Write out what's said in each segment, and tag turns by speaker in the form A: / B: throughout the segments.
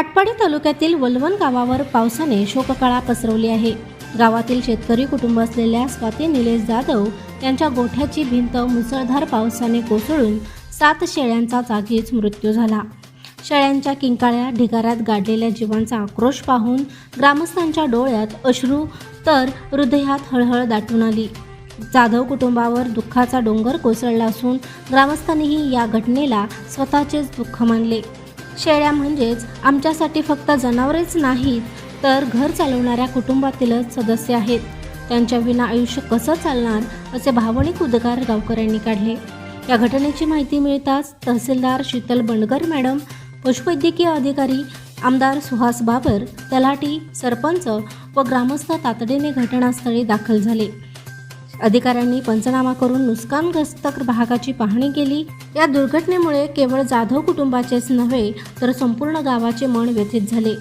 A: आटपाडी तालुक्यातील वलवण गावावर पावसाने शोककळा पसरवली आहे. गावातील शेतकरी कुटुंब असलेल्या स्वाती निलेश जाधव यांच्या गोठ्याची भिंत मुसळधार पावसाने कोसळून सात शेळ्यांचा जागीच मृत्यू झाला. शेळ्यांच्या किंकाळ्या ढिगाऱ्यात गाडलेल्या जीवांचा आक्रोश पाहून ग्रामस्थांच्या डोळ्यात अश्रू तर हृदयात हळहळ दाटून आली. जाधव कुटुंबावर दुःखाचा डोंगर कोसळला असून ग्रामस्थांनीही या घटनेला स्वतःचेच दुःख मानले. शेळ्या म्हणजेच आमच्यासाठी फक्त जनावरेच नाहीत तर घर चालवणाऱ्या कुटुंबातीलच सदस्य आहेत. त्यांच्या विना आयुष्य कसं चालणार असे भावनिक उद्गार गावकऱ्यांनी काढले. या घटनेची माहिती मिळताच तहसीलदार शीतल बंडगर मॅडम पशुवैद्यकीय अधिकारी आमदार सुहास बाबर तलाठी सरपंच व ग्रामस्थ तातडीने घटनास्थळी दाखल झाले. अधिकाऱ्यांनी पंचनामा करून नुकसानग्रस्त भागाची पाहणी केली. या दुर्घटनेमुळे केवळ जाधव कुटुंबाचेच नव्हे तर संपूर्ण गावाचे मन व्यथित झाले.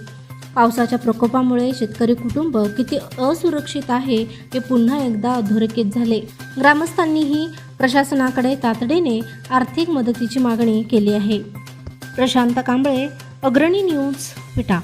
A: पावसाच्या प्रकोपामुळे शेतकरी कुटुंब किती असुरक्षित आहे हे पुन्हा एकदा अधोरेखित झाले. ग्रामस्थांनीही प्रशासनाकडे तातडीने आर्थिक मदतीची मागणी केली आहे. प्रशांत कांबळे अग्रणी न्यूज विटा.